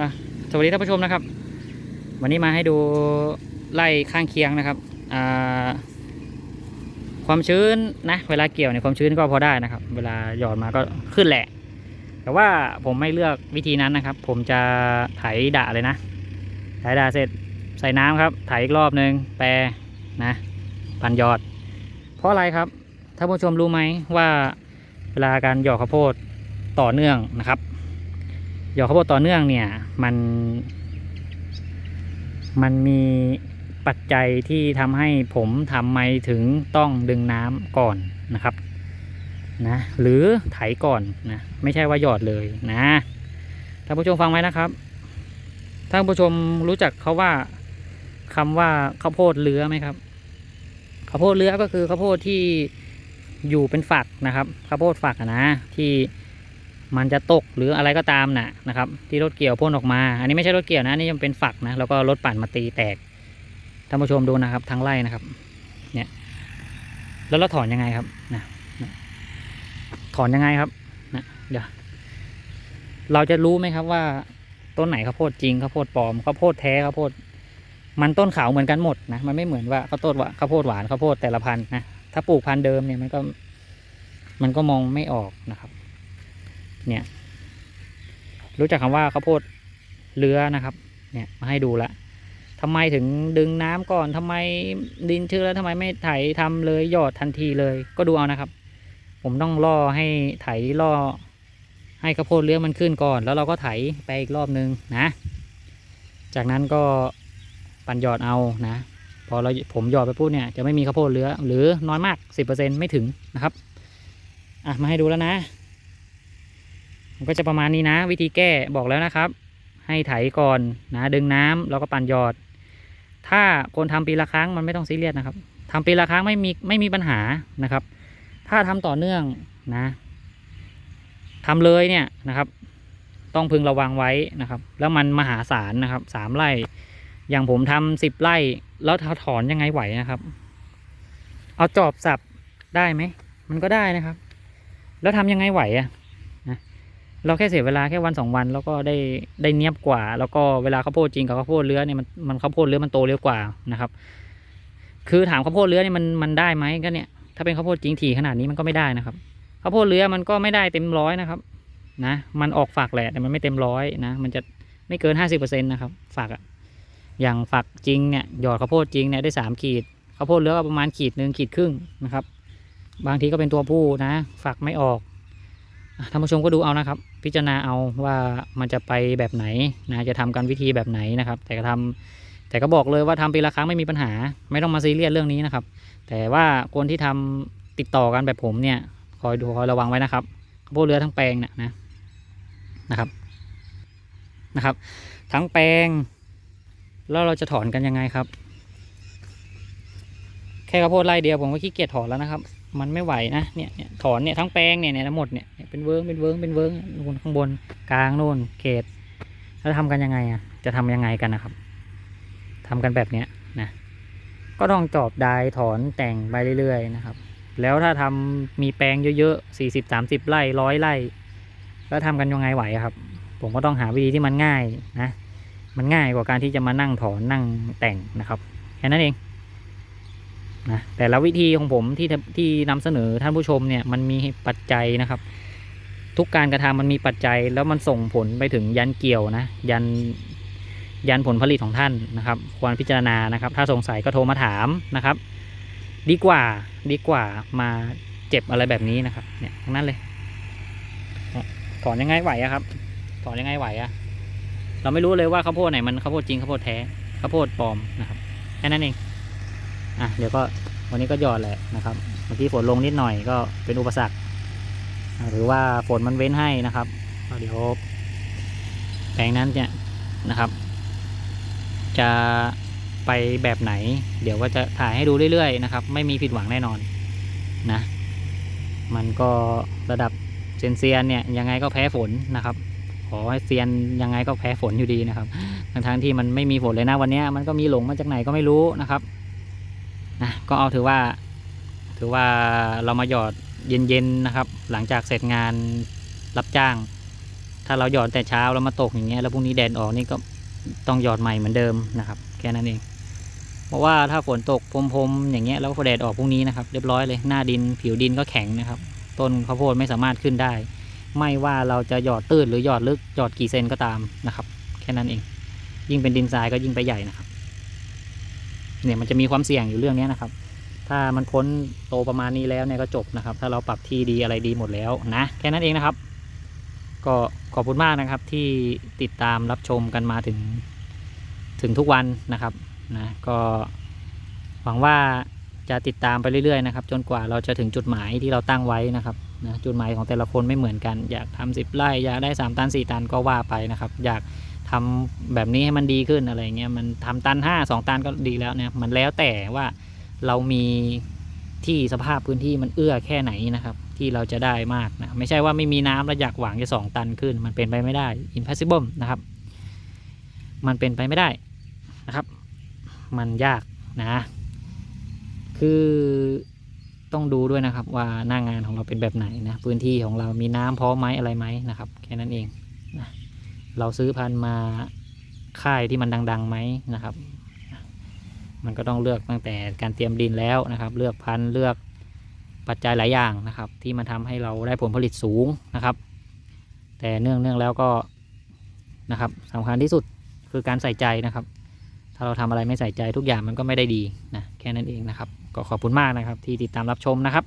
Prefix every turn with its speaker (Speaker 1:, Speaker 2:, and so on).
Speaker 1: อะสวัสดีท่านผู้ชมนะครับ วันนี้มาให้ดูไล่ข้างเคียงนะครับอ่าความชื้นนะเวลาเกี่ยวเนี่ยความชื้นก็พอได้นะครับ เวลาหยอดมาก็ขึ้นแหละ แต่ว่าผมไม่เลือกวิธีนั้นนะครับ ผมจะไถด่าเลยนะไถด่าเสร็จใส่น้ำครับ ไถอีกรอบนึงแปรนะปันยอด เพราะอะไรครับท่านผู้ชมรู้ไหมว่าเวลาการหยอดข้าวโพดต่อเนื่องนะครับ หยอดข้าวโพดต่อเนื่องเนี่ยมัน มันมีปัจจัยที่ทำให้ผมทำไมถึงต้องดึงน้ำก่อนนะครับนะหรือไถก่อนนะไม่ใช่ว่าหยอดเลยนะท่านผู้ชมฟังไว้นะครับท่านผู้ชมรู้จักเขาว่าคำว่าข้าวโพดเลื้อไหมครับข้าวโพดเลื้อก็คือข้าวโพดที่อยู่เป็นฝักนะครับข้าวโพดฝักนะที่ มันจะตกหรืออะไรก็ตามน่ะนะครับที่รถเกี่ยวพ่นออกมา อันนี้ไม่ใช่รถเกี่ยวนะอันนี่ยังเป็นฝักนะแล้วก็รถปั่นมาตีแตกท่านผู้ชมดูนะครับทั้งไร่นะครับ เนี่ยแล้วเราถอนยังไงครับนะนะถอนยังไงครับนะเดี๋ยวเราจะรู้ไหมครับว่าต้นไหนข้าวโพดจริงข้าวโพดปลอมข้าวโพดแท้ข้าวโพด มันต้นขาวเหมือนกันหมดนะมันไม่เหมือนว่าข้าวโพดว่าข้าวโพดหวานข้าวโพดแต่ละพันธุ์นะถ้าปลูกพันธุ์เดิมเนี่ยมันก็ มันก็มองไม่ออกนะครับ เนี่ย รู้จักคำว่าข้าวโพดเลื้อนะครับ เนี่ยมาให้ดูละทำไมถึงดึงน้ำก่อนทำไมดินชื้นแล้วทำไมไม่ไถทำเลยหยอดทันทีเลย ก็ดูเอานะครับ ผมต้องล่อให้ไถล่อ ให้ข้าวโพดเลื้อมันขึ้นก่อน แล้วเราก็ไถไปอีกรอบนึงนะ จากนั้นก็ปั่นหยอดเอานะ พอเราผมหยอดไปพูดเนี่ยจะไม่มีข้าวโพดเลื้อหรือน้อยมาก 10%ไม่ถึงนะครับ อะมาให้ดูแล้วนะ มันก็จะประมาณนี้นะ วิธีแก้บอกแล้วนะครับ ให้ไถก่อนนะดึงน้ำแล้วก็ปั่นหยอด ถ้าคนทำปีละครั้งมันไม่ต้องซีเรียสนะครับทำปีละครั้งไม่มีไม่มีปัญหานะครับ ถ้าทำต่อเนื่องนะทำเลยเนี่ยนะครับ ต้องพึงระวังไว้นะครับ แล้วมันมหาศาลนะครับสามไร่อย่างผมทำสิบไร่ แล้วถอนยังไงไหวนะครับ เอาจอบสับได้ไหม มันก็ได้นะครับ แล้วทำยังไงไหวอะ เราแค่เสียเวลาแค่วันสองวัน แล้วก็ได้ได้เนียบกว่า แล้วก็เวลาข้าวโพดจริงกับข้าวโพดเลื้อเนี่ยมันมันข้าวโพดเลื้อมันโตเร็วกว่านะครับ คือถามข้าวโพดเลื้อเนี่ยมันมันได้ไหมก็เนี่ยถ้าเป็นข้าวโพดจริงถี่ขนาดนี้มันก็ไม่ได้นะครับข้าวโพดเลื้อมันก็ไม่ได้เต็มร้อยนะครับ นะ มันออกฝักแหละแต่มันไม่เต็มร้อยนะ มันจะไม่เกินห้าสิบเปอร์เซ็นต์นะครับฝักอะอย่างฝักจริงเนี่ยหยอดข้าวโพดจริงเนี่ยได้สามขีดข้าวโพดเลื้อประมาณขีดหนึ่งขีดครึ่งนะครับ บางทีก็เป็นตัวผู้นะ ฝักไม่ออก ท่านผู้ชมก็ดูเอานะครับ พิจารณาเอาว่ามันจะไปแบบไหนนะจะทำกันวิธีแบบไหนนะครับ แต่ก็ทำแต่ก็บอกเลยว่าทำปีละครั้งไม่มีปัญหา ไม่ต้องมาซีเรียสเรื่องนี้นะครับ แต่ว่าคนที่ทำติดต่อกันแบบผมเนี่ย คอยดูคอยระวังไว้นะครับข้าวโพดเรือทั้งแปลงเนี่ยนะนะครับนะครับ ทั้งแปลง แล้วเราจะถอนกันยังไงครับ แค่ข้าวโพดไร่เดียวผมก็ขี้เกียจถอนแล้วนะครับ มันไม่ไหวนะเนี่ยเนี่ยถอนเนี่ยทั้งแปลงเนี่ยเนี่ยทั้งหมดเนี่ย เป็นเวิร์งเป็นเวิร์งเป็นเวิร์งนู่นข้างบนกลางนู่นเขตแล้วทำกันยังไงอะจะทำยังไงกันนะครับทำกันแบบเนี้ยนะก็ต้องจอบดายถอนแต่งไปเรื่อยๆนะครับ แล้วถ้าทำมีแปลงเยอะๆสี่สิบสามสิบไร่ร้อยไร่แล้วทำกันยังไงไหวครับ ผมก็ต้องหาวิธีที่มันง่ายนะมันง่ายกว่าการที่จะมานั่งถอนนั่งแต่งนะครับแค่นั้นเองนะแต่ละวิธีของผมที่ที่นำเสนอท่านผู้ชมเนี่ยมันมีปัจจัยนะครับ ทุกการกระทำมันมีปัจจัย แล้วมันส่งผลไปถึงยันเกี่ยวนะ ยันยันผลผลิตของท่านนะครับ ควรพิจารณานะครับ ถ้าสงสัยก็โทรมาถามนะครับ ดีกว่าดีกว่ามาเจ็บอะไรแบบนี้นะครับ เนี่ยทั้งนั้นเลยถอนยังไงไหวอะครับถอนยังไงไหวอะเราไม่รู้เลยว่าข้าวโพดไหนมันข้าวโพดจริงข้าวโพดแท้ข้าวโพดปลอมนะครับแค่นั้นเองอะเดี๋ยวก็วันนี้ก็หยอดแหละนะครับเมื่อกี้ฝนลงนิดหน่อยก็เป็นอุปสรรค หรือว่าฝนมันเว้นให้นะครับเดี๋ยวแปลงนั้นเนี่ยนะครับ จะไปแบบไหน เดี๋ยวก็จะถ่ายให้ดูเรื่อยๆนะครับ ไม่มีผิดหวังแน่นอนนะ มันก็ระดับเซยนเซียนเนี่ยยังไงก็แพ้ฝนนะครับ ขอให้เซียนยังไงก็แพ้ฝนอยู่ดีนะครับ ทั้งๆที่มันไม่มีฝนเลยนะวันนี้มันก็มีหลงมาจากไหนก็ไม่รู้นะครับนะก็เอาถือว่า ถือว่าเรามาหยอด เย็นๆนะครับ หลังจากเสร็จงานรับจ้าง ถ้าเราหยอดแต่เช้าแล้วมาตกอย่างเงี้ยแล้วพรุ่งนี้แดดออกนี่ก็ต้องหยอดใหม่เหมือนเดิมนะครับแค่นั้นเอง เพราะว่าถ้าฝนตกพรมๆอย่างเงี้ยแล้วพอแดดออกพรุ่งนี้นะครับเรียบร้อยเลยหน้าดินผิวดินก็แข็งนะครับ ต้นข้าวโพดไม่สามารถขึ้นได้ ไม่ว่าเราจะหยอดตื้นหรือหยอดลึกหยอดกี่เซนก็ตามนะครับ แค่นั้นเอง ยิ่งเป็นดินทรายก็ยิ่งไปใหญ่นะครับเนี่ยมันจะมีความเสี่ยงอยู่เรื่องนี้นะครับ ถ้ามันพ้นโตประมาณนี้แล้วเนี่ยก็จบนะครับ ถ้าเราปรับที่ดีอะไรดีหมดแล้วนะ แค่นั้นเองนะครับ ก็ขอบคุณมากนะครับที่ติดตามรับชมกันมาถึงถึงทุกวันนะครับนะก็หวังว่าจะติดตามไปเรื่อยๆนะครับ จนกว่าเราจะถึงจุดหมายที่เราตั้งไว้นะครับนะจุดหมายของแต่ละคนไม่เหมือนกัน อยากทำสิบไร่อยากได้สามตันสี่ตันก็ว่าไปนะครับ อยากทำแบบนี้ให้มันดีขึ้นอะไรเงี้ยมันทำตันห้าสองตันก็ดีแล้วเนี่ยมันแล้วแต่ว่า เรามีที่สภาพพื้นที่มันเอื้อแค่ไหนนะครับ ที่เราจะได้มากนะ ไม่ใช่ว่าไม่มีน้ำแล้วอยากหวังจะสองตันขึ้น มันเป็นไปไม่ได้ impossible นะครับ มันเป็นไปไม่ได้นะครับ มันยากนะ คือต้องดูด้วยนะครับว่าหน้างานของเราเป็นแบบไหนนะ พื้นที่ของเรามีน้ำพร้อมไหมอะไรไหมนะครับ แค่นั้นเองนะเราซื้อพันธุ์มาค่ายที่มันดังๆไหมนะครับ มันก็ต้องเลือกตั้งแต่การเตรียมดินแล้วนะครับ เลือกพันธุ์เลือกปัจจัยหลายอย่างนะครับ ที่มันทำให้เราได้ผลผลิตสูงนะครับ แต่เนื่องเนื่องแล้วก็นะครับสำคัญที่สุดคือการใส่ใจนะครับ ถ้าเราทำอะไรไม่ใส่ใจทุกอย่างมันก็ไม่ได้ดีนะแค่นั้นเองนะครับ ก็ขอบคุณมากนะครับที่ติดตามรับชมนะครับ